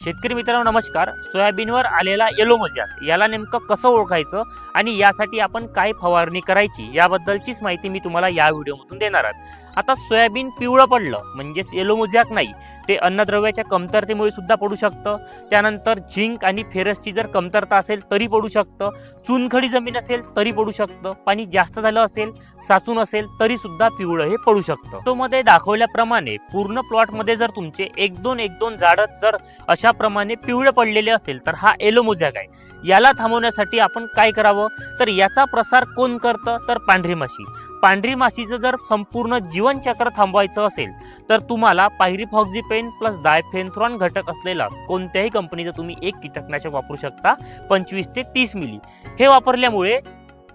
शेतकरी मित्रांनो नमस्कार. सोयाबीनवर आलेला येलो मोजाक याला नेमकं कसं ओळखायचं आणि यासाठी आपण काय फवारणी करायची याबद्दलचीच माहिती मी तुम्हाला या व्हिडिओमधून देणार आहात आता सोयाबीन पिवळं पडलं म्हणजेच येलो मोजाक नाही ते अन्नद्रव्याच्या कमतरतेमुळे सुद्धा पडू शकतं. त्यानंतर झिंक आणि फेरसची जर कमतरता असेल तरी पडू शकतं. चुनखडी जमीन असेल तरी पडू शकतं. पाणी जास्त झालं असेल साचून असेल तरी सुद्धा पिवळं हे पडू शकतं. तो मध्ये दाखवल्याप्रमाणे पूर्ण प्लॉटमध्ये जर तुमचे एक दोन एक दोन झाडं जर अशा प्रमाणे पडलेले असेल तर हा एलो मोजॅक आहे. याला थांबवण्यासाठी आपण काय करावं? तर याचा प्रसार कोण करतं? तर पांढरी माशी. पांढरी माशीचं जर संपूर्ण जीवनचक्र थांबवायचं असेल तर तुम्हाला पायरीफॉक्झिपेन प्लस डायफेन्थ्रॉन घटक असलेला कोणत्याही कंपनीचं तुम्ही एक कीटकनाशक वापरू शकता पंचवीस ते तीस मिली. हे वापरल्यामुळे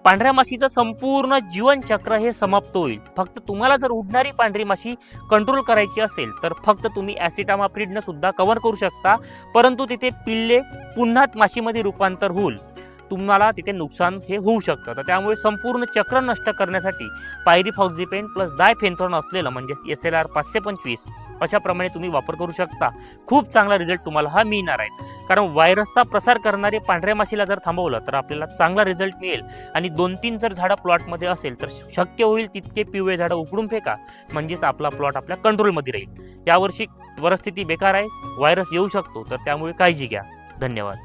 पांढऱ्या माशीचं संपूर्ण जीवनचक्र हे समाप्त होईल. फक्त तुम्हाला जर उडणारी पांढरी माशी कंट्रोल करायची असेल तर फक्त तुम्ही ॲसिटामाप्रिडनं सुद्धा कव्हर करू शकता. परंतु तिथे पिल्ले पुन्हा माशीमध्ये रूपांतर होईल. तुम्हाला तिथे नुकसान हे होऊ शकतं. तर त्यामुळे संपूर्ण चक्र नष्ट करण्यासाठी पायरीफॉक्झिपेन प्लस डायफेन्थ्रॉन असलेलं म्हणजेच एस एल आर पाचशे पंचवीस अशाप्रमाणे तुम्ही वापर करू शकता. खूप चांगला रिझल्ट तुम्हाला हा मिळणार आहे. कारण व्हायरसचा प्रसार करणारे पांढऱ्या माशीला जर थांबवलं तर आपल्याला चांगला रिझल्ट मिळेल. आणि दोन तीन जर झाडं प्लॉटमध्ये असेल तर शक्य होईल तितके पिवळे झाडं उकडून फेका. म्हणजेच आपला प्लॉट आपल्या कंट्रोलमध्ये राहील. यावर्षी परिस्थिती बेकार आहे व्हायरस येऊ शकतो तर त्यामुळे काळजी घ्या. धन्यवाद.